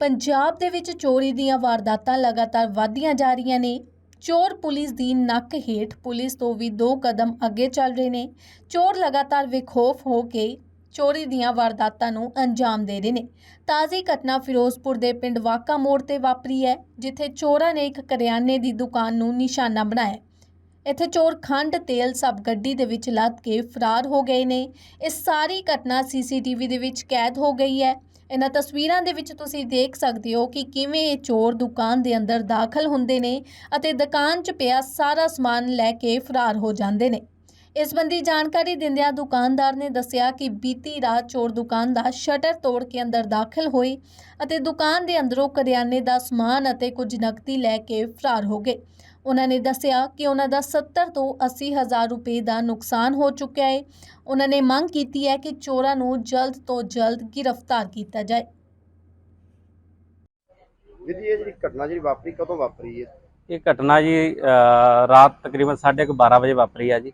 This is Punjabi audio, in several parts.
ਪੰਜਾਬ ਦੇ ਵਿੱਚ ਚੋਰੀ ਦੀਆਂ ਵਾਰਦਾਤਾਂ ਲਗਾਤਾਰ ਵਧਦੀਆਂ ਜਾ ਰਹੀਆਂ ਨੇ। ਚੋਰ ਪੁਲਿਸ ਦੀ ਨੱਕ ਹੇਠ ਪੁਲਿਸ ਤੋਂ ਵੀ ਦੋ ਕਦਮ ਅੱਗੇ ਚੱਲ ਰਹੇ ਨੇ। ਚੋਰ ਲਗਾਤਾਰ ਵਿਖੋਫ ਹੋ ਕੇ ਚੋਰੀ ਦੀਆਂ ਵਾਰਦਾਤਾਂ ਨੂੰ ਅੰਜਾਮ ਦੇ ਰਹੇ ਨੇ। ਤਾਜ਼ੀ ਘਟਨਾ ਫਿਰੋਜ਼ਪੁਰ ਦੇ ਪਿੰਡ ਵਾਕਾ ਮੋੜ ਤੇ ਵਾਪਰੀ ਹੈ, ਜਿੱਥੇ ਚੋਰਾਂ ਨੇ ਇੱਕ ਕਰਿਆਨੇ ਦੀ ਦੁਕਾਨ ਨੂੰ ਨਿਸ਼ਾਨਾ ਬਣਾਇਆ। ਇੱਥੇ ਚੋਰ ਖੰਡ, ਤੇਲ ਸਬ ਗੱਡੀ ਦੇ ਵਿੱਚ ਲੱਦ ਕੇ ਫਰਾਰ ਹੋ ਗਏ ਨੇ। ਇਹ ਸਾਰੀ ਘਟਨਾ ਸੀਸੀਟੀਵੀ ਦੇ ਵਿੱਚ ਕੈਦ ਹੋ ਗਈ ਹੈ। ਇਹਨਾਂ ਤਸਵੀਰਾਂ ਦੇ ਵਿੱਚ ਤੁਸੀਂ ਦੇਖ ਸਕਦੇ ਹੋ ਕਿ ਕਿਵੇਂ ਇਹ ਚੋਰ ਦੁਕਾਨ ਦੇ ਅੰਦਰ ਦਾਖਲ ਹੁੰਦੇ ਨੇ ਅਤੇ ਦੁਕਾਨ 'ਚ ਪਿਆ ਸਾਰਾ ਸਮਾਨ ਲੈ ਕੇ ਫਰਾਰ ਹੋ ਜਾਂਦੇ ਨੇ। ਇਸ ਸੰਬੰਧੀ ਜਾਣਕਾਰੀ ਦਿੰਦਿਆਂ ਦੁਕਾਨਦਾਰ ਨੇ ਦੱਸਿਆ ਕਿ ਬੀਤੀ ਰਾਤ ਚੋਰ ਦੁਕਾਨ ਦਾ ਸ਼ਟਰ ਤੋੜ ਕੇ ਅੰਦਰ ਦਾਖਲ ਹੋਏ ਅਤੇ ਦੁਕਾਨ ਦੇ ਅੰਦਰੋਂ ਕਰਿਆਨੇ ਦਾ ਸਮਾਨ ਅਤੇ ਕੁਝ ਨਕਦੀ ਲੈ ਕੇ ਫਰਾਰ ਹੋ ਗਏ। ਉਹਨਾਂ ਨੇ ਦੱਸਿਆ ਕਿ ਉਹਨਾਂ ਦਾ 70 ਤੋਂ 80 ਹਜ਼ਾਰ ਰੁਪਏ ਦਾ ਨੁਕਸਾਨ ਹੋ ਚੁੱਕਿਆ ਹੈ। ਉਹਨਾਂ ਨੇ ਮੰਗ ਕੀਤੀ ਹੈ ਕਿ ਚੋਰਾਂ ਨੂੰ ਜਲਦ ਤੋਂ ਜਲਦ ਗ੍ਰਿਫਤਾਰ ਕੀਤਾ ਜਾਏ। ਵੀਰ ਜੀ ਇਹ ਜਿਹੜੀ ਘਟਨਾ ਜਿਹੜੀ ਵਾਪਰੀ ਕਦੋਂ ਵਾਪਰੀ ਹੈ ਇਹ ਘਟਨਾ ਜੀ ਅਹ ਰਾਤ ਤਕਰੀਬਨ 12:30 ਵਜੇ ਵਾਪਰੀ ਆ ਜੀ।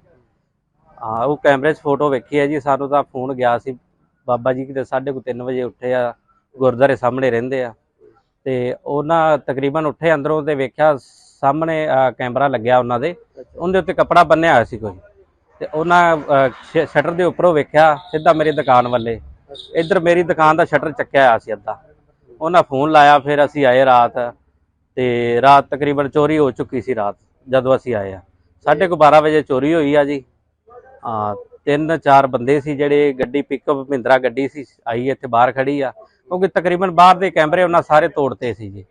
ਹਾਂ ਉਹ ਕੈਮਰੇ 'ਚ ਫੋਟੋ ਵੇਖੀ ਹੈ ਜੀ। ਸਾਨੂੰ ਤਾਂ ਫੋਨ ਗਿਆ ਸੀ। ਬਾਬਾ ਜੀ ਕਿਤੇ 3:30 ਵਜੇ ਉੱਠੇ ਆ। ਗੁਰਦੁਆਰੇ ਸਾਹਮਣੇ ਰਹਿੰਦੇ ਆ। ਤੇ ਉਹਨਾਂ ਤਕਰੀਬਨ ਉੱਠੇ ਅੰਦਰੋਂ ਤੇ ਵੇਖਿਆ ਸਾਹਮਣੇ ਕੈਮਰਾ ਲੱਗਿਆ ਉਹਨਾਂ ਦੇ। ਉਹਦੇ ਉੱਤੇ ਕੱਪੜਾ ਬੰਨਿਆ ਹੋਇਆ ਸੀ ਕੋਈ। ਤੇ ਉਹਨਾਂ ਸ਼- ਸ਼ਟਰ ਦੇ ਉੱਪਰੋਂ ਵੇਖਿਆ, ਸਿੱਧਾ ਮੇਰੀ ਦੁਕਾਨ ਵੱਲੇ। ਇੱਧਰ ਮੇਰੀ ਦੁਕਾਨ ਦਾ ਸ਼ਟਰ ਚੱਕਿਆ ਹੋਇਆ ਸੀ ਅੱਧਾ। ਉਹਨਾਂ ਫੋਨ ਲਾਇਆ, ਫਿਰ ਅਸੀਂ ਆਏ ਰਾਤ। ਤੇ ਰਾਤ ਤਕਰੀਬਨ ਚੋਰੀ ਹੋ ਚੁੱਕੀ ਸੀ ਰਾਤ, ਜਦੋਂ ਅਸੀਂ ਆਏ ਆ। ਸਾਢੇ ਕੁ 12 ਵਜੇ ਚੋਰੀ ਹੋਈ ਆ ਜੀ। ਆ ਤਿੰਨ ਚਾਰ ਬੰਦੇ ਸੀ ਜਿਹੜੇ ਗੱਡੀ ਪਿਕਅਪ ਮਹਿੰਦਰਾ ਗੱਡੀ ਸੀ, ਆਈ ਇੱਥੇ ਬਾਹਰ ਖੜੀ ਆ। ਕਿਉਂਕਿ ਤਕਰੀਬਨ ਬਾਹਰ ਦੇ ਕੈਮਰੇ ਉਹਨਾਂ ਸਾਰੇ ਤੋੜਤੇ ਸੀ ਜੀ।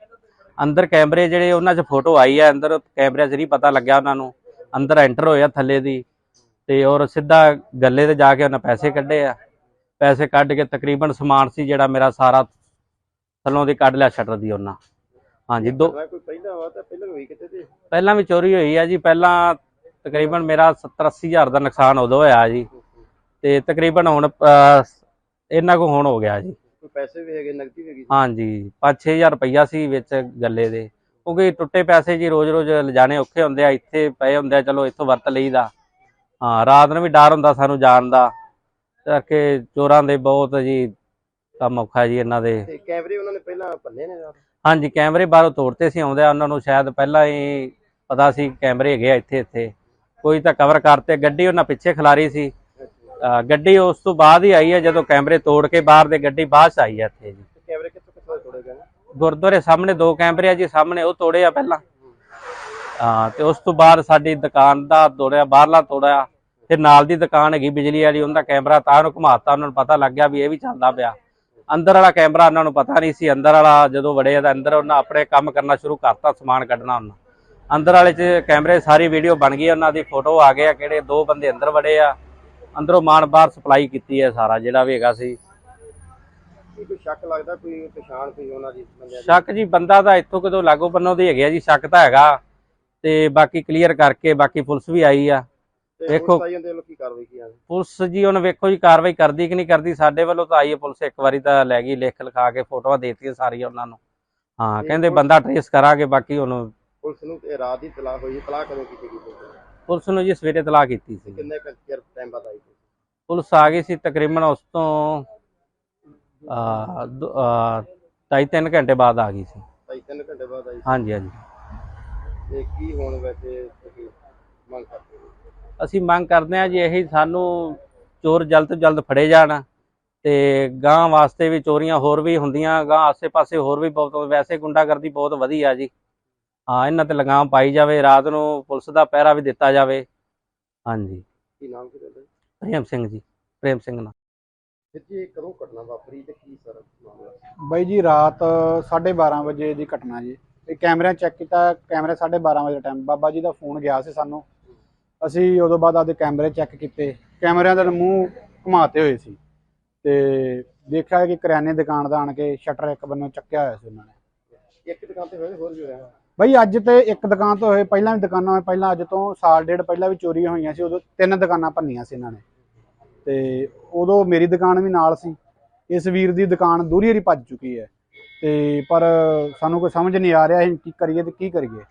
ਅੰਦਰ ਕੈਮਰੇ ਜਿਹੜੇ ਉਹਨਾਂ 'ਚ ਫੋਟੋ ਆਈ ਆ ਅੰਦਰ ਕੈਮਰੇ 'ਚ ਨਹੀਂ ਪਤਾ ਲੱਗਿਆ ਉਹਨਾਂ ਨੂੰ। ਅੰਦਰ ਐਂਟਰ ਹੋਇਆ ਥੱਲੇ ਦੀ। ਤੇ ਔਰ ਸਿੱਧਾ ਗੱਲੇ ਤੇ ਜਾ ਕੇ ਉਹਨਾਂ ਪੈਸੇ ਕੱਢੇ ਆ। ਪੈਸੇ ਕੱਢ ਕੇ ਤਕਰੀਬਨ ਸਮਾਨ ਸੀ ਜਿਹੜਾ ਮੇਰਾ ਸਾਰਾ ਥੱਲੋਂ ਦੀ ਕੱਢ ਲਿਆ ਸ਼ਟਰ ਦੀ ਉਹਨਾਂ। ਹਾਂਜੀ ਦੋ ਕੋਈ ਪਹਿਲਾਂ ਹੋਇਆ ਤਾਂ ਪਹਿਲਾਂ ਹੋਈ ਕਿਤੇ ਤੇ? ਪਹਿਲਾਂ ਵੀ ਚੋਰੀ ਹੋਈ ਆ ਜੀ। ਪਹਿਲਾਂ ਤਕਰੀਬਨ ਮੇਰਾ 70 80 ਹਜ਼ਾਰ ਦਾ ਨੁਕਸਾਨ ਉਦੋਂ ਹੋਇਆ ਜੀ। ਤੇ ਤਕਰੀਬਨ ਹੁਣ ਅਹ, ਇੰਨਾ ਕੁ ਹੁਣ ਹੋ ਗਿਆ ਜੀ। ਪੈਸੇ ਵੀ ਹੈਗੇ ਨਕਦੀ ਵੀ ਹੈਗੀ ਹਾਂਜੀ 5-6000 ਰੁਪਈਆ ਸੀ ਵਿੱਚ ਗੱਲੇ ਦੇ। ਕਿਉਂਕਿ ਟੁੱਟੇ ਪੈਸੇ ਜੀ ਰੋਜ਼-ਰੋਜ਼ ਲਿਜਾਣੇ ਔਖੇ ਹੁੰਦੇ ਆ ਇੱਥੇ ਪਏ ਹੁੰਦੇ ਆ ਚਲੋ ਇੱਥੋਂ ਵਰਤ ਲਈਦਾ। ਹਾਂ ਰਾਤ ਨੂੰ ਵੀ ਡਰ ਹੁੰਦਾ ਸਾਨੂੰ ਜਾਣ ਦਾ। ਕਰਕੇ ਚੋਰਾਂ ਦੇ ਬਹੁਤ ਜੀ ਕੰਮ ਔਖਾ ਜੀ ਇਹਨਾਂ ਦੇ। ਤੇ ਕੈਮਰੇ ਉਹਨਾਂ ਨੇ ਪਹਿਲਾਂ ਭੰਨੇ ਨੇ ਰਾਤ? ਹਾਂਜੀ ਕੈਮਰੇ ਬਾਹਰੋਂ ਤੋੜਤੇ ਸੀ ਆਉਂਦੇ ਆ ਉਹਨਾਂ ਨੂੰ ਸ਼ਾਇਦ ਪਹਿਲਾਂ ਹੀ ਪਤਾ ਸੀ ਕੈਮਰੇ ਹੈਗੇ ਆ ਇੱਥੇ ਇੱਥੇ ਕੋਈ ਤਾਂ ਕਵਰ ਕਰਤੇ ਗੱਡੀ ਉਹਨਾਂ ਪਿੱਛੇ ਖਿਲਾਰੀ ਸੀ। ਗੱਡੀ ਉਸ ਤੋਂ ਬਾਅਦ ਹੀ ਆਈ ਹੈ ਜਦੋਂ ਕੈਮਰੇ ਤੋੜ ਕੇ ਬਾਹਰ ਦੇ ਗੱਡੀ ਬਾਅਦ 'ਚ ਆਈ ਹੈ ਇੱਥੇ ਜੀ। ਕੈਮਰੇ ਕਿੱਥੋਂ ਕਿੱਥੋਂ ਤੋੜੇ ਗਏ ਨੇ? ਗੁਰਦੁਆਰੇ ਸਾਹਮਣੇ ਦੋ ਕੈਮਰੇ ਆ ਜੀ ਸਾਹਮਣੇ ਉਹ ਤੋੜੇ ਆ ਪਹਿਲਾਂ। ਹਾਂ ਤੇ ਉਸ ਤੋਂ ਬਾਅਦ ਸਾਡੀ ਦੁਕਾਨ ਦਾ ਤੋੜਿਆ ਬਾਹਰਲਾ ਤੋੜਿਆ। ਤੇ ਨਾਲ ਦੀ ਦੁਕਾਨ ਹੈਗੀ ਬਿਜਲੀ ਵਾਲੀ ਉਹਦਾ ਕੈਮਰਾ ਤਾਂ ਨੂੰ ਘੁਮਾਤਾ ਉਹਨਾਂ ਨੂੰ ਪਤਾ ਲੱਗ ਗਿਆ ਵੀ ਇਹ ਵੀ ਚੱਲਦਾ ਪਿਆ। ਅੰਦਰ ਵਾਲਾ ਕੈਮਰਾ ਉਹਨਾਂ ਨੂੰ ਪਤਾ ਨਹੀਂ ਸੀ ਅੰਦਰ ਵਾਲਾ ਜਦੋਂ ਵੜੇ ਤਾਂ ਅੰਦਰ ਉਹਨਾਂ ਆਪਣੇ ਕੰਮ ਕਰਨਾ ਸ਼ੁਰੂ ਕਰਤਾ ਸਮਾਨ ਕੱਢਣਾ ਉਹਨਾਂ। ਅੰਦਰ ਵਾਲੇ 'ਚ ਕੈਮਰੇ ਸਾਰੀ ਵੀਡੀਓ ਬਣ ਗਈ ਉਹਨਾਂ ਦੀ ਫੋਟੋ ਆ ਗਏ ਆ ਕਿਹੜੇ ਦੋ ਬੰਦੇ ਅੰਦਰ ਵੜੇ ਆ। ਅੰਦਰੋਂ ਮਾਨ ਬਾਹਰ ਸਪਲਾਈ ਕੀਤੀ ਹੈ ਸਾਰਾ ਜਿਹੜਾ ਵੀ ਹੈਗਾ ਸੀ। ਕੋਈ ਸ਼ੱਕ ਲੱਗਦਾ ਕੋਈ ਪਛਾਣ ਕੋਈ ਉਹਨਾਂ ਦੀ ਬੰਦਿਆਂ ਦੀ? ਸ਼ੱਕ ਜੀ ਬੰਦਾ ਤਾਂ ਇੱਥੋਂ ਕਿਤੋਂ ਲਾਗੋ ਬੰਨੋਂ ਦੀ ਹੈਗੇ ਜੀ ਸ਼ੱਕ ਤਾਂ ਹੈਗਾ। ਤੇ ਬਾਕੀ ਕਲੀਅਰ ਕਰਕੇ ਬਾਕੀ ਪੁਲਿਸ ਵੀ ਆਈ ਆ। ਵੇਖੋ। ਪੁਲਿਸ ਜੀ ਹੁਣ ਵੇਖੋ ਜੀ ਕਾਰਵਾਈ ਕਰਦੀ ਕਿ ਨਹੀਂ ਕਰਦੀ ਸਾਡੇ ਵੱਲੋਂ ਤਾਂ ਆਈ ਹੈ ਪੁਲਿਸ ਇੱਕ ਵਾਰੀ ਤਾਂ ਲੈ ਗਈ ਲਿਖ ਲਿਖਾ ਕੇ ਫੋਟੋਆਂ ਦੇਤੀਆਂ ਸਾਰੀਆਂ ਉਹਨਾਂ ਨੂੰ। ਹਾਂ ਕਹਿੰਦੇ ਬੰਦਾ ਟ੍ਰੇਸ ਕਰਾਂਗੇ ਬਾਕੀ ਹੁਣ ਪੁਲਿਸ ਨੂੰ ਰਾਤ ਦੀ ਤਲਾਹ ਹੋਈ ਹੈ ਤਲਾਹ ਕਦੋਂ ਕੀਤੀ ਗਈ ਪੁਲਿਸ ਨੂੰ? ਜੀ ਸਵੇਰੇ ਤਲਾਹ ਕੀਤੀ ਸੀ। ਕਿੰਨੇ ਕੁ ਚਿਰ ਟਾਈਮ ਬਾਅਦ ਆਈ ਪੁਲਿਸ? ਪੁਲਿਸ ਆ ਗਈ ਸੀ ਤਕਰੀਬਨ ਉਸ ਤੋਂ ਆ ਢਾਈ ਤਿੰਨ ਘੰਟੇ ਬਾਅਦ ਆ ਗਈ ਸੀ। ਢਾਈ ਤਿੰਨ ਘੰਟੇ ਬਾਅਦ ਆਈ ਹਾਂਜੀ ਹਾਂਜੀ। ਤੇ ਕੀ ਹੁਣ ਵੈਸੇ ਤੁਸੀਂ ਮੰਗ ਕਰਦੇ ਹੋ? ਅਸੀਂ ਮੰਗ ਕਰਦੇ ਹਾਂ ਜੀ ਇਹੀ ਸਾਨੂੰ ਚੋਰ ਜਲਦ ਤੋਂ ਜਲਦ ਫੜੇ ਜਾਣ ਤੇ ਗਾਂ ਵਾਸਤੇ ਵੀ ਚੋਰੀਆਂ ਹੋਰ ਵੀ ਹੁੰਦੀਆਂ ਗਾਂ ਆਸੇ-ਪਾਸੇ ਹੋਰ ਵੀ ਬਹੁਤ ਵੈਸੇ ਗੁੰਡਾਗਰਦੀ ਬਹੁਤ ਵਧੀਆ ਜੀ। ਹਾਂ ਇਹਨਾਂ ਤੇ ਲਗਾਮ ਪਾਈ ਜਾਵੇ ਰਾਤ ਨੂੰ ਪੁਲਿਸ ਦਾ ਪਹਿਰਾ ਵੀ ਦਿੱਤਾ ਜਾਵੇ। ਹਾਂਜੀ। ਕੀ ਨਾਮ ਕੀ ਤੁਹਾਡਾ? ਪ੍ਰੇਮ ਸਿੰਘ ਜੀ ਪ੍ਰੇਮ ਸਿੰਘ ਨਾਲ ਫਿਰ ਜੀ ਇਹ ਕਦੋਂ ਘਟਨਾ ਵਾਪਰੀ ਤੇ ਕੀ ਸਰ ਮਾਮਲਾ? ਬਾਈ ਜੀ ਰਾਤ 12:30 ਵਜੇ ਦੀ ਘਟਨਾ ਜੀ। ਇਹ ਕੈਮਰਾ ਚੈੱਕ ਕੀਤਾ ਕੈਮਰਾ 12:30 ਵਜੇ ਦਾ ਟਾਈਮ ਬਾਬਾ ਜੀ ਦਾ ਫੋਨ ਗਿਆ ਸੀ ਸਾਨੂੰ। ਅਸੀਂ ਉਦੋਂ ਬਾਅਦ ਆਪਦੇ ਕੈਮਰੇ ਚੈੱਕ ਕੀਤੇ। ਕੈਮਰਿਆਂ ਦਾ ਮੂੰਹ ਘੁਮਾਤੇ ਹੋਏ ਸੀ। ਤੇ ਦੇਖਿਆ ਕਿ ਕਰਿਆਨੇ ਦੁਕਾਨ ਦਾ ਆਣ ਕੇ ਸ਼ਟਰ ਇੱਕ ਬੰਨੋਂ ਚੱਕਿਆ ਹੋਇਆ ਸੀ ਉਹਨਾਂ ਨੇ। ਇੱਕ ਦੁਕਾਨ ਤੇ ਹੋਏ ਹੋਰ ਵੀ ਹੋਇਆ। ਬਾਈ ਅੱਜ ਤੇ ਇੱਕ ਦੁਕਾਨ ਤੋਂ ਹੋਏ ਪਹਿਲਾਂ ਵੀ ਦੁਕਾਨਾਂ ਹੋਏ ਪਹਿਲਾਂ ਅੱਜ ਤੋਂ ਸਾਲ ਡੇਢ ਪਹਿਲਾਂ ਵੀ ਚੋਰੀਆਂ ਹੋਈਆਂ ਸੀ ਉਦੋਂ ਤਿੰਨ ਦੁਕਾਨਾਂ ਭੰਨੀਆਂ ਸੀ ਇਹਨਾਂ ਨੇ। ਤੇ ਉਦੋਂ ਮੇਰੀ ਦੁਕਾਨ ਵੀ ਨਾਲ ਸੀ ਇਸ ਵੀਰ ਦੀ ਦੁਕਾਨ ਦੂਰੀ ਹਰੀ ਭੱਜ ਚੁੱਕੀ ਹੈ। ਤੇ ਪਰ ਸਾਨੂੰ ਕੋਈ ਸਮਝ ਨਹੀਂ ਆ ਰਿਹਾ ਅਸੀਂ ਕੀ ਕਰੀਏ ਤੇ ਕੀ ਕਰੀਏ।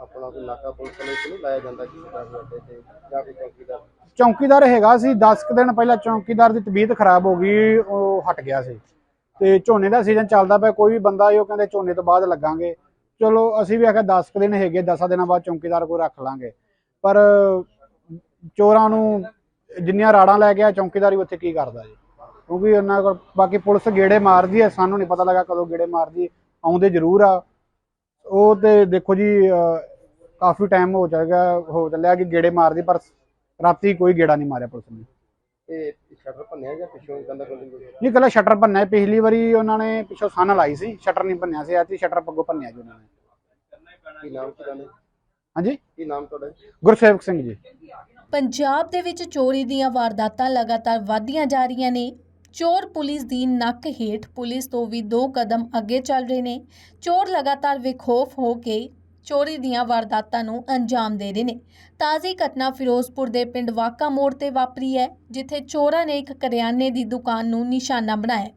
ਆਪਣਾ ਕੋਈ ਨਾਕਾ ਪੁਲਿਸ ਵਾਲੇ ਨੂੰ ਲਾਇਆ ਜਾਂਦਾ ਕਿ ਦਸ ਅੱਡੇ ਤੇ ਜਾਂ ਕੋਈ ਚੌਕੀਦਾਰ? ਚੌਕੀਦਾਰ ਹੈਗਾ ਸੀ 10 ਕੁ ਦਿਨ ਪਹਿਲਾਂ ਚੌਕੀਦਾਰ ਦੀ ਤਬੀਅਤ ਖਰਾਬ ਹੋ ਗਈ ਉਹ ਹਟ ਗਿਆ ਸੀ। ਤੇ ਝੋਨੇ ਦਾ ਸੀਜ਼ਨ ਚੱਲਦਾ ਪਿਆ ਕੋਈ ਵੀ ਬੰਦਾ ਇਹ ਉਹ ਕਹਿੰਦੇ ਝੋਨੇ ਤੋਂ ਬਾਅਦ ਲੱਗਾਂਗੇ। ਚਲੋ, ਅਸੀਂ ਵੀ ਆਖਿਆ 10 ਦਿਨ ਹੈਗੇ 10 ਦਿਨਾਂ ਬਾਅਦ ਚੌਂਕੀਦਾਰ ਕੋਈ ਰੱਖ ਲਾਂਗੇ। ਪਰ ਚੋਰਾਂ ਨੂੰ ਜਿੰਨੀਆਂ ਰਾੜਾਂ ਲੈ ਗਿਆ ਚੌਂਕੀਦਾਰੀ ਉੱਥੇ ਕੀ ਕਰਦਾ ਜੀ? ਕਿਉਂਕਿ ਉਹਨਾਂ ਕੋਲ ਬਾਕੀ ਪੁਲਿਸ ਗੇੜੇ ਮਾਰਦੀ ਹੈ, ਸਾਨੂੰ ਨਹੀਂ ਪਤਾ ਲੱਗਾ ਕਦੋਂ ਗੇੜੇ ਮਾਰਦੀ ਆਉਂਦੇ ਜ਼ਰੂਰ ਆ। ਉਹ ਤੇ ਦੇਖੋ ਜੀ ਕਾਫੀ ਟਾਈਮ ਹੋ ਚੱਲਿਆ ਹੋ ਚੱਲਿਆ ਕਿ ਗੇੜੇ ਮਾਰਦੀ, ਪਰ ਰਾਤੀ ਕੋਈ ਗੇੜਾ ਨਹੀਂ ਮਾਰਿਆ ਪੁਲਿਸ ਨੇ। ਇਹ ਸ਼ਟਰ ਭੰਨਿਆ ਜਾਂ ਪਿੱਛੋਂ ਕੰਦਾ ਕੋਲ ਨਹੀਂ ਕੱਲਾ ਸ਼ਟਰ ਭੰਨਿਆ। ਪਿਛਲੀ ਵਾਰੀ ਉਹਨਾਂ ਨੇ ਪਿੱਛੋਂ ਸਨ ਲਾਈ ਸੀ। ਸ਼ਟਰ ਨਹੀਂ ਭੰਨਿਆ ਸੀ। ਐਤੀ ਸ਼ਟਰ ਪੱਗੋ ਭੰਨਿਆ ਜੀ ਉਹਨਾਂ ਨੇ। ਕੀ ਨਾਮ ਕੀ ਤੁਹਾਡਾ? ਹਾਂਜੀ? ਕੀ ਨਾਮ ਤੁਹਾਡਾ? ਗੁਰਸੇਵਕ ਸਿੰਘ ਜੀ। ਪੰਜਾਬ ਦੇ ਵਿੱਚ ਚੋਰੀ ਦੀਆਂ ਵਾਰਦਾਤਾਂ ਲਗਾਤਾਰ ਵਧਦੀਆਂ ਜਾ ਰਹੀਆਂ ਨੇ। ਚੋਰ ਪੁਲਿਸ ਦੀ ਨੱਕ ਹੇਠ ਪੁਲਿਸ ਤੋਂ ਵੀ ਦੋ ਕਦਮ ਅੱਗੇ ਚੱਲ ਰਹੇ ਨੇ। ਚੋਰ ਲਗਾਤਾਰ ਵਿਖੋਫ ਹੋ ਕੇ ਚੋਰੀ ਦੀਆਂ ਵਾਰਦਾਤਾਂ ਨੂੰ ਅੰਜਾਮ ਦੇ ਰਹੇ ਨੇ। ਤਾਜ਼ੀ ਘਟਨਾ ਫਿਰੋਜ਼ਪੁਰ ਦੇ ਪਿੰਡ ਵਾਕਾ ਮੋੜ ਤੇ ਵਾਪਰੀ ਹੈ, ਜਿੱਥੇ ਚੋਰਾਂ ਨੇ ਇੱਕ ਕਰਿਆਨੇ ਦੀ ਦੁਕਾਨ ਨੂੰ ਨਿਸ਼ਾਨਾ ਬਣਾਇਆ।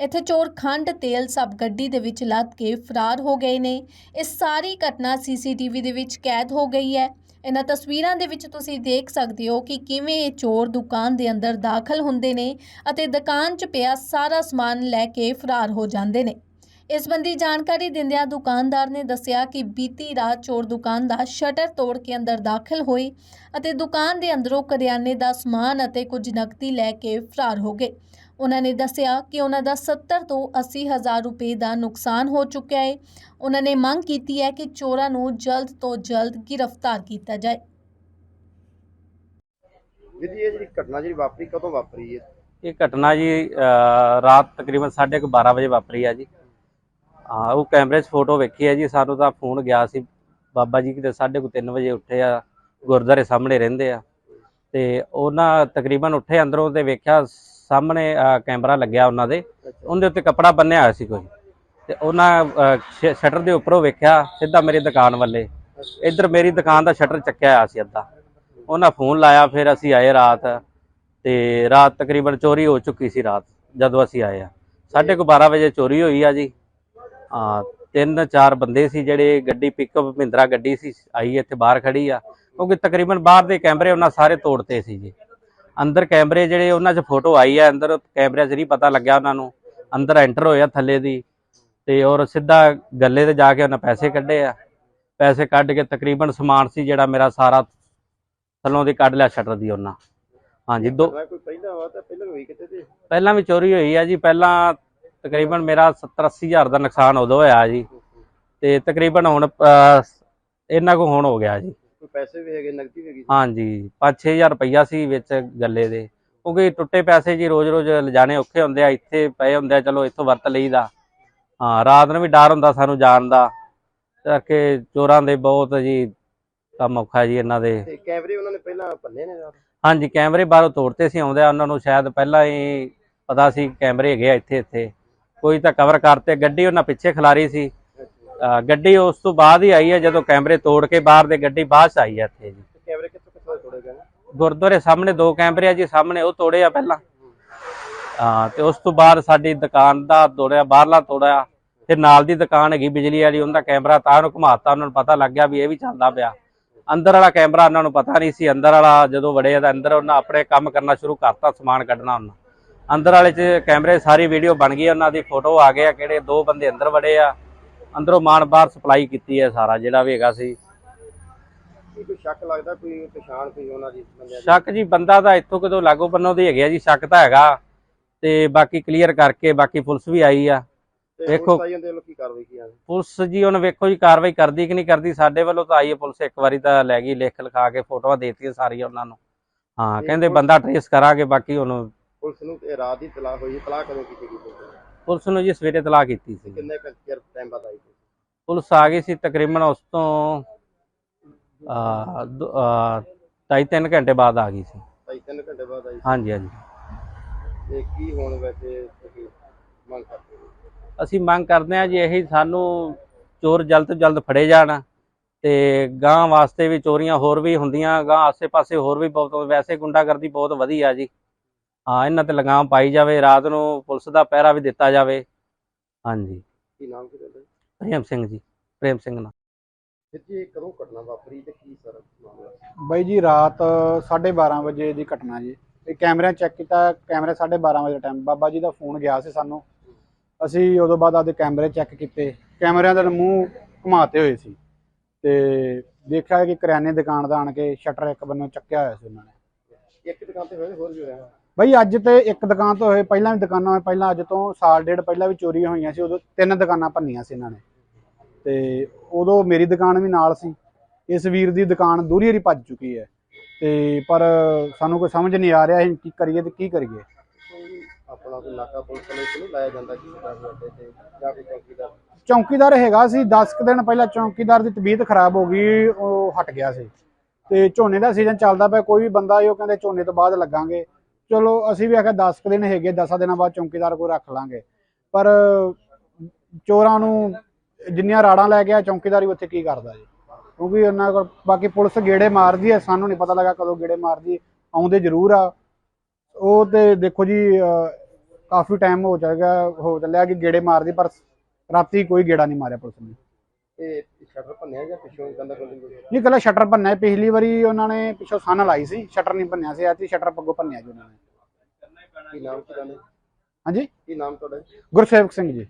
ਇੱਥੇ ਚੋਰ ਖੰਡ, ਤੇਲ ਸਬ ਗੱਡੀ ਦੇ ਵਿੱਚ ਲੱਦ ਕੇ ਫਰਾਰ ਹੋ ਗਏ ਨੇ। ਇਹ ਸਾਰੀ ਘਟਨਾ ਸੀਸੀਟੀਵੀ ਦੇ ਵਿੱਚ ਕੈਦ ਹੋ ਗਈ ਹੈ। ਇਹਨਾਂ ਤਸਵੀਰਾਂ ਦੇ ਵਿੱਚ ਤੁਸੀਂ ਦੇਖ ਸਕਦੇ ਹੋ ਕਿ ਕਿਵੇਂ ਇਹ ਚੋਰ ਦੁਕਾਨ ਦੇ ਅੰਦਰ ਦਾਖਲ ਹੁੰਦੇ ਨੇ ਅਤੇ ਦੁਕਾਨ 'ਚ ਪਿਆ ਸਾਰਾ ਸਮਾਨ ਲੈ ਕੇ ਫਰਾਰ ਹੋ ਜਾਂਦੇ ਨੇ। ਇਸ ਸੰਬੰਧੀ ਜਾਣਕਾਰੀ ਦਿੰਦਿਆਂ ਦੁਕਾਨਦਾਰ ਨੇ ਦੱਸਿਆ ਕਿ ਬੀਤੀ ਰਾਤ ਚੋਰ ਦੁਕਾਨ ਦਾ ਸ਼ਟਰ ਤੋੜ ਕੇ ਅੰਦਰ ਦਾਖਲ ਹੋਏ ਅਤੇ ਦੁਕਾਨ ਦੇ ਅੰਦਰੋਂ ਕਰਿਆਨੇ ਦਾ ਸਮਾਨ ਅਤੇ ਕੁਝ ਨਕਦੀ ਲੈ ਕੇ ਫਰਾਰ ਹੋ ਗਏ। ਉਹਨਾਂ ਨੇ ਦੱਸਿਆ ਕਿ ਉਹਨਾਂ ਦਾ 70 ਤੋਂ 80 ਹਜ਼ਾਰ ਰੁਪਏ ਦਾ ਨੁਕਸਾਨ ਹੋ ਚੁੱਕਿਆ ਹੈ ਉਹਨਾਂ ਨੇ ਮੰਗ ਕੀਤੀ ਹੈ ਕਿ ਚੋਰਾਂ ਨੂੰ ਜਲਦ ਤੋਂ ਜਲਦ ਗ੍ਰਿਫਤਾਰ ਕੀਤਾ ਜਾਏ। ਜੀ ਇਹ ਜਿਹੜੀ ਘਟਨਾ ਜਿਹੜੀ ਵਾਪਰੀ ਕਦੋਂ ਵਾਪਰੀ ਹੈ ਇਹ ਘਟਨਾ ਜੀ ਅਹ ਰਾਤ ਤਕਰੀਬਨ 12:30 ਵਜੇ ਵਾਪਰੀ ਆ ਜੀ। ਹਾਂ ਉਹ ਕੈਮਰੇ 'ਚ ਫੋਟੋ ਵੇਖੀ ਹੈ ਜੀ ਸਾਨੂੰ ਤਾਂ ਫੋਨ ਗਿਆ ਸੀ। ਬਾਬਾ ਜੀ ਕਿਤੇ 3:30 ਵਜੇ ਉੱਠੇ ਆ ਗੁਰਦੁਆਰੇ ਸਾਹਮਣੇ ਰਹਿੰਦੇ ਆ। ਤੇ ਉਹਨਾਂ ਤਕਰੀਬਨ ਉੱਠੇ ਅੰਦਰੋਂ ਤੇ ਵੇਖਿਆ ਸਾਹਮਣੇ ਕੈਮਰਾ ਲੱਗਿਆ ਉਹਨਾਂ ਦੇ। ਉਹਦੇ ਉੱਤੇ ਕੱਪੜਾ ਬੰਨਿਆ ਹੋਇਆ ਸੀ ਕੋਈ। ਤੇ ਉਹਨਾਂ ਸ਼ਟਰ ਦੇ ਉੱਪਰੋਂ ਵੇਖਿਆ ਸਿੱਧਾ ਮੇਰੀ ਦੁਕਾਨ ਵੱਲੇ। ਇੱਧਰ ਮੇਰੀ ਦੁਕਾਨ ਦਾ ਸ਼ਟਰ ਚੱਕਿਆ ਹੋਇਆ ਸੀ ਅੱਧਾ। ਉਹਨਾਂ ਫੋਨ ਲਾਇਆ ਫਿਰ ਅਸੀਂ ਆਏ ਰਾਤ। ਤੇ ਰਾਤ ਤਕਰੀਬਨ ਚੋਰੀ ਹੋ ਚੁੱਕੀ ਸੀ ਰਾਤ ਜਦੋਂ ਅਸੀਂ ਆਏ ਆ। ਸਾਢੇ ਕੁ 12 ਵਜੇ ਚੋਰੀ ਹੋਈ ਆ ਜੀ। ਤਿੰਨ ਚਾਰ ਬੰਦੇ ਸੀ ਜਿਹੜੇ ਗੱਡੀ ਪਿਕਅਪ ਮਹਿੰਦਰਾ ਗੱਡੀ ਸੀ ਆਈ ਇੱਥੇ ਬਾਹਰ ਖੜੀ ਆ। ਕਿਉਂਕਿ ਤਕਰੀਬਨ ਬਾਹਰ ਦੇ ਕੈਮਰੇ ਉਹਨਾਂ ਸਾਰੇ ਤੋੜਤੇ ਸੀ ਜੀ। ਅੰਦਰ ਕੈਮਰੇ ਜਿਹੜੇ ਉਹਨਾਂ 'ਚ ਫੋਟੋ ਆਈ ਆ ਅੰਦਰ ਕੈਮਰਿਆਂ 'ਚ ਨਹੀਂ ਪਤਾ ਲੱਗਿਆ ਉਹਨਾਂ ਨੂੰ। ਅੰਦਰ ਐਂਟਰ ਹੋਇਆ ਥੱਲੇ ਦੀ। ਤੇ ਔਰ ਸਿੱਧਾ ਗੱਲੇ ਤੇ ਜਾ ਕੇ ਉਹਨਾਂ ਪੈਸੇ ਕੱਢੇ ਆ। ਪੈਸੇ ਕੱਢ ਕੇ ਤਕਰੀਬਨ ਸਮਾਨ ਸੀ ਜਿਹੜਾ ਮੇਰਾ ਸਾਰਾ ਥੱਲੋਂ ਦੀ ਕੱਢ ਲਿਆ ਸ਼ਟਰ ਦੀ ਉਹਨਾਂ। ਹਾਂਜੀ ਦੋ ਪਹਿਲਾਂ ਵੀ ਚੋਰੀ ਹੋਈ ਆ ਜੀ। ਪਹਿਲਾਂ ਤਕਰੀਬਨ ਮੇਰਾ 70 80 ਹਜ਼ਾਰ ਦਾ ਨੁਕਸਾਨ ਉਦੋਂ ਹੋਇਆ ਜੀ। ਤੇ ਤਕਰੀਬਨ ਹੁਣ ਅਹ, ਇੰਨਾ ਕੁ ਹੁਣ ਹੋ ਗਿਆ ਜੀ। ਕੋਈ ਪੈਸੇ ਵੀ ਹੈਗੇ ਨਕਦੀ ਵੀ ਹੈਗੀ? ਹਾਂਜੀ 5-6000 ਰੁਪਈਆ ਸੀ ਵਿੱਚ ਗੱਲੇ ਦੇ। ਕਿਉਂਕਿ ਟੁੱਟੇ ਪੈਸੇ ਜੀ ਰੋਜ਼-ਰੋਜ਼ ਲਿਜਾਣੇ ਔਖੇ ਹੁੰਦੇ ਆ ਇੱਥੇ ਪਏ ਹੁੰਦੇ ਆ ਚਲੋ ਇੱਥੋਂ ਵਰਤ ਲਈਦਾ। ਹਾਂ ਰਾਤ ਨੂੰ ਵੀ ਡਰ ਹੁੰਦਾ ਸਾਨੂੰ ਜਾਣ ਦਾ। ਕਰਕੇ ਚੋਰਾਂ ਦੇ ਬਹੁਤ ਜੀ ਕੰਮ ਔਖਾ ਜੀ ਇਹਨਾਂ ਦੇ। ਤੇ ਕੈਮਰੇ ਉਹਨਾਂ ਨੇ ਪਹਿਲਾਂ ਭੰਨੇ ਨੇ ਰਾਤ? ਹਾਂਜੀ ਕੈਮਰੇ ਬਾਹਰੋਂ ਤੋੜਤੇ ਸੀ ਆਉਂਦੇ ਉਹਨਾਂ ਨੂੰ ਸ਼ਾਇਦ ਪਹਿਲਾਂ ਹੀ ਪਤਾ ਸੀ ਕੈਮਰੇ ਹੈਗੇ ਆ ਇੱਥੇ ਇੱਥੇ ਕੋਈ ਤਾਂ ਕਵਰ ਕਰਤੇ ਗੱਡੀ ਉਹਨਾਂ ਪਿੱਛੇ ਖਿਲਾਰੀ ਸੀ। ਗੱਡੀ ਉਸ ਤੋਂ ਬਾਅਦ ਹੀ ਆਈ ਹੈ ਜਦੋਂ ਕੈਮਰੇ ਤੋੜ ਕੇ ਬਾਹਰ ਦੇ ਗੱਡੀ ਬਾਅਦ 'ਚ ਆਈ ਹੈ ਇੱਥੇ ਜੀ। ਤੇ ਕੈਮਰੇ ਕਿੱਥੋਂ ਕਿੱਥੋਂ ਤੋੜੇ ਗਏ ਨੇ? ਗੁਰਦੁਆਰੇ ਸਾਹਮਣੇ ਦੋ ਕੈਮਰੇ ਆ ਜੀ ਸਾਹਮਣੇ ਉਹ ਤੋੜੇ ਆ ਪਹਿਲਾਂ। ਹਾਂ ਤੇ ਉਸ ਤੋਂ ਬਾਅਦ ਸਾਡੀ ਦੁਕਾਨ ਦਾ ਤੋੜਿਆ ਬਾਹਰਲਾ ਤੋੜਿਆ। ਫਿਰ ਨਾਲ ਦੀ ਦੁਕਾਨ ਹੈਗੀ ਬਿਜਲੀ ਵਾਲੀ ਉਹਦਾ ਕੈਮਰਾ ਤਾਂ ਉਹਨੂੰ ਘੁਮਾਤਾ ਉਹਨਾਂ ਨੂੰ ਪਤਾ ਲੱਗ ਗਿਆ ਵੀ ਇਹ ਵੀ ਚੱਲਦਾ ਪਿਆ। ਅੰਦਰ ਵਾਲਾ ਕੈਮਰਾ ਉਹਨਾਂ ਨੂੰ ਪਤਾ ਨਹੀਂ ਸੀ ਅੰਦਰ ਵਾਲਾ ਜਦੋਂ ਵੜੇ ਤਾਂ ਅੰਦਰ ਉਹਨਾਂ ਆਪਣੇ ਕੰਮ ਕਰਨਾ ਸ਼ੁਰੂ ਕਰਤਾ ਸਮਾਨ ਕੱਢਣਾ ਉਹਨਾਂ। ਅੰਦਰ ਵਾਲੇ 'ਚ ਕੈਮਰੇ ਸਾਰੀ ਵੀਡੀਓ ਬਣ ਗਈ ਉਹਨਾਂ ਦੀ ਫੋਟੋ ਆ ਗਏ ਆ ਕਿਹੜੇ ਦੋ ਬੰਦੇ ਅੰਦਰ ਵੜੇ ਆ। ਅੰਦਰੋਂ ਮਾਨ ਬਾਹਰ ਸਪਲਾਈ ਕੀਤੀ ਹੈ ਸਾਰਾ ਜਿਹੜਾ ਵੀ ਹੈਗਾ ਸੀ। ਕੀ ਕੋਈ ਸ਼ੱਕ ਲੱਗਦਾ ਕੋਈ ਪਛਾਣ ਕੋਈ ਉਹਨਾਂ ਦੀ ਬੰਦਿਆਂ ਦੀ? ਸ਼ੱਕ ਜੀ ਬੰਦਾ ਤਾਂ ਇੱਥੋਂ ਕਿਤੋਂ ਲਾਗੋ ਬੰਨੋਂ ਦੇ ਹੈਗੇ ਆ ਜੀ ਸ਼ੱਕ ਤਾਂ ਹੈਗਾ। ਤੇ ਬਾਕੀ ਕਲੀਅਰ ਕਰਕੇ ਬਾਕੀ ਪੁਲਿਸ ਵੀ ਆਈ ਆ। ਤੇ। ਪੁਲਿਸ ਆਈ ਹੁੰਦੇ ਵੱਲੋਂ ਕੀ ਕਾਰਵਾਈ ਕੀ ਆ ਪੁਲਿਸ ਜੀ ਹੁਣ ਵੇਖੋ ਜੀ ਕਾਰਵਾਈ ਕਰਦੀ ਕਿ ਨਹੀਂ ਕਰਦੀ ਸਾਡੇ ਵੱਲੋਂ ਤਾਂ ਆਈ ਹੈ ਪੁਲਿਸ ਇੱਕ ਵਾਰੀ ਤਾਂ ਲੈ ਗਈ ਲਿਖ ਲਿਖਾ ਕੇ ਫੋਟੋਆਂ ਦੇਤੀਆਂ ਸਾਰੀਆਂ ਉਹਨਾਂ ਨੂੰ। ਹਾਂ ਕਹਿੰਦੇ ਬੰਦਾ ਟ੍ਰੇਸ ਕਰਾਂਗੇ ਬਾਕੀ ਹੁਣ ਪੁਲਿਸ ਨੂੰ ਇਹ ਰਾਤ ਦੀ ਤਲਾਹ ਹੋਈ ਤਲਾਹ ਕਦੋਂ ਕੀਤੀ ਗਈ ਪੁਲਿਸ ਨੂੰ? ਪੁਲਿਸ ਨੂੰ ਜੀ ਸਵੇਰੇ ਤਲਾਹ ਕੀਤੀ ਸੀ। ਕਿੰਨੇ ਕੁ ਚਿਰ ਟਾਈਮ ਬਾਅਦ ਆਈ ਪੁਲਿਸ? ਪੁਲਿਸ ਆ ਗਈ ਸੀ ਤਕਰੀਬਨ ਉਸ ਤੋਂ ਆ ਢਾਈ ਤਿੰਨ ਘੰਟੇ ਬਾਅਦ ਆ ਗਈ ਸੀ। ਢਾਈ ਤਿੰਨ ਘੰਟੇ ਬਾਅਦ ਆਈ ਹਾਂਜੀ ਹਾਂਜੀ। ਤੇ ਕੀ ਹੁਣ ਵੈਸੇ ਤੁਸੀਂ ਮੰਗ ਕਰਦੇ ਹੋ? ਅਸੀਂ ਮੰਗ ਕਰਦੇ ਹਾਂ ਜੀ ਇਹੀ ਸਾਨੂੰ ਚੋਰ ਜਲਦ ਤੋਂ ਜਲਦ ਫੜੇ ਜਾਣ ਤੇ ਗਾਂ ਵਾਸਤੇ ਵੀ ਚੋਰੀਆਂ ਹੋਰ ਵੀ ਹੁੰਦੀਆਂ ਗਾਂ ਆਸੇ-ਪਾਸੇ ਹੋਰ ਵੀ ਬਹੁਤ ਵੈਸੇ ਗੁੰਡਾਗਰਦੀ ਬਹੁਤ ਵਧੀਆ ਜੀ। ਹਾਂ ਇਹਨਾਂ ਤੇ ਲਗਾਮ ਪਾਈ ਜਾਵੇ ਰਾਤ ਨੂੰ ਪੁਲਿਸ ਦਾ ਪਹਿਰਾ ਵੀ ਦਿੱਤਾ ਜਾਵੇ। ਹਾਂਜੀ। ਕੀ ਨਾਮ ਕੀ ਤੁਹਾਡਾ? ਪ੍ਰੇਮ ਸਿੰਘ ਜੀ ਪ੍ਰੇਮ ਸਿੰਘ ਨਾਲ ਫਿਰ ਜੀ ਇਹ ਕਦੋਂ ਘਟਨਾ ਵਾਪਰੀ ਤੇ ਕੀ ਸਰ ਮਾਮਲਾ? ਬਾਈ ਜੀ ਰਾਤ 12:30 ਵਜੇ ਦੀ ਘਟਨਾ ਜੀ। ਇਹ ਕੈਮਰਾ ਚੈੱਕ ਕੀਤਾ ਕੈਮਰਾ 12:30 ਵਜੇ ਦਾ ਟਾਈਮ ਬਾਬਾ ਜੀ ਦਾ ਫੋਨ ਗਿਆ ਸੀ ਸਾਨੂੰ। ਅਸੀਂ ਉਦੋਂ ਬਾਅਦ ਆਪਦੇ ਕੈਮਰੇ ਚੈੱਕ ਕੀਤੇ। ਕੈਮਰਿਆਂ ਦੇ ਮੂੰਹ ਘੁਮਾਤੇ ਹੋਏ ਸੀ। ਤੇ ਦੇਖਿਆ ਕਿ ਕਰਿਆਨੇ ਦੁਕਾਨ ਦਾ ਆਣ ਕੇ ਸ਼ਟਰ ਇੱਕ ਬੰਨੋਂ ਚੱਕਿਆ ਹੋਇਆ ਸੀ ਉਹਨਾਂ ਨੇ। ਇੱਕ ਦੁਕਾਨ ਤੇ ਹੋਏ ਹੋਰ ਵੀ ਹੋਇਆ। ਬਈ ਅੱਜ ਤੇ ਇੱਕ ਦੁਕਾਨ ਤੋਂ ਹੋਏ ਪਹਿਲਾਂ ਵੀ ਦੁਕਾਨਾਂ ਪਹਿਲਾਂ ਅੱਜ ਤੋਂ ਸਾਲ ਡੇਢ ਪਹਿਲਾਂ ਵੀ ਚੋਰੀਆਂ ਹੋਈਆਂ ਸੀ ਉਦੋਂ ਤਿੰਨ ਦੁਕਾਨਾਂ ਭੰਨੀਆਂ ਸੀ ਇਹਨਾਂ ਨੇ। ਤੇ ਉਦੋਂ ਮੇਰੀ ਦੁਕਾਨ ਵੀ ਨਾਲ ਸੀ। ਇਸ ਵੀਰ ਦੀ ਦੁਕਾਨ ਦੂਰੀ ਹਰੀ ਭੱਜ ਚੁੱਕੀ ਹੈ। ਤੇ ਪਰ ਸਾਨੂੰ ਕੋਈ ਸਮਝ ਨਹੀਂ ਆ ਰਿਹਾ ਅਸੀਂ ਕੀ ਕਰੀਏ ਤੇ ਕੀ ਕਰੀਏ। ਕੋਈ ਆਪਣਾ ਕੋਈ ਨਾਕਾ ਪੁਲਿਸ ਵਾਲੇ ਕੋਲ ਲਾਇਆ ਜਾਂਦਾ ਕਿਸੇ ਦਾ ਵੀ ਅੱਡੇ ਤੇ ਜਾਂ ਕੋਈ ਚੌਕੀਦਾਰ? ਚੌਕੀਦਾਰ ਹੈਗਾ ਸੀ 10 ਕੁ ਦਿਨ ਪਹਿਲਾਂ ਚੌਕੀਦਾਰ ਦੀ ਤਬੀਅਤ ਖਰਾਬ ਹੋ ਗਈ ਉਹ ਹਟ ਗਿਆ ਸੀ। ਤੇ ਝੋਨੇ ਦਾ ਸੀਜ਼ਨ ਚੱਲਦਾ ਪਿਆ ਕੋਈ ਵੀ ਬੰਦਾ ਉਹ ਕਹਿੰਦੇ ਝੋਨੇ ਤੋਂ ਬਾਅਦ ਲੱਗਾਂਗੇ। ਚਲੋ ਅਸੀਂ ਵੀ ਆਖਿਆ 10 ਕੁ ਦਿਨ ਹੈਗੇ 10 ਦਿਨਾਂ ਬਾਅਦ ਚੌਕੀਦਾਰ ਕੋਈ ਰੱਖ ਲਾਂਗੇ। ਪਰ ਚੋਰਾਂ ਨੂੰ ਜਿੰਨੀਆਂ ਰਾੜਾਂ ਲੈ ਗਿਆ ਚੌਕੀਦਾਰੀ ਉੱਥੇ ਕੀ ਕਰਦਾ ਜੀ? ਕਿਉਂਕਿ ਉਹਨਾਂ ਕੋਲ ਬਾਕੀ ਪੁਲਿਸ ਗੇੜੇ ਮਾਰਦੀ ਹੈ ਸਾਨੂੰ ਨਹੀਂ ਪਤਾ ਲੱਗਾ ਕਦੋਂ ਗੇੜੇ ਮਾਰਦੀ ਆਉਂਦੇ ਜ਼ਰੂਰ ਆ। ਉਹ ਤੇ ਦੇਖੋ ਜੀ ਅਹ, ਕਾਫੀ ਟਾਈਮ ਹੋ ਜਾਏਗਾ ਹੋ ਚੱਲਿਆ ਕਿ ਗੇੜੇ ਮਾਰਦੀ ਪਰ ਰਾਤੀ ਕੋਈ ਗੇੜਾ ਨਹੀਂ ਮਾਰਿਆ ਪੁਲਿਸ ਨੇ। ਇਹ ਸ਼ਟਰ ਭੰਨਿਆ ਜਾਂ ਪਿੱਛੋਂ ਕੰਦਾ ਨਹੀਂ ਕੱਲਾ ਸ਼ਟਰ ਭੰਨਿਆ ਪਿਛਲੀ ਵਾਰੀ ਉਹਨਾਂ ਨੇ ਪਿੱਛੋਂ ਸਨ ਲਾਈ ਸੀ। ਸ਼ਟਰ ਨਹੀਂ ਭੰਨਿਆ ਸੀ। ਐਤੀ ਸ਼ਟਰ ਪੱਗੋ ਭੰਨਿਆ ਜੀ ਉਹਨਾਂ ਨੇ। ਕੀ ਨਾਮ ਕੀ ਹਾਂਜੀ? ਕੀ ਨਾਮ ਤੁਹਾਡਾ? ਗੁਰਸੇਵਕ ਸਿੰਘ ਜੀ।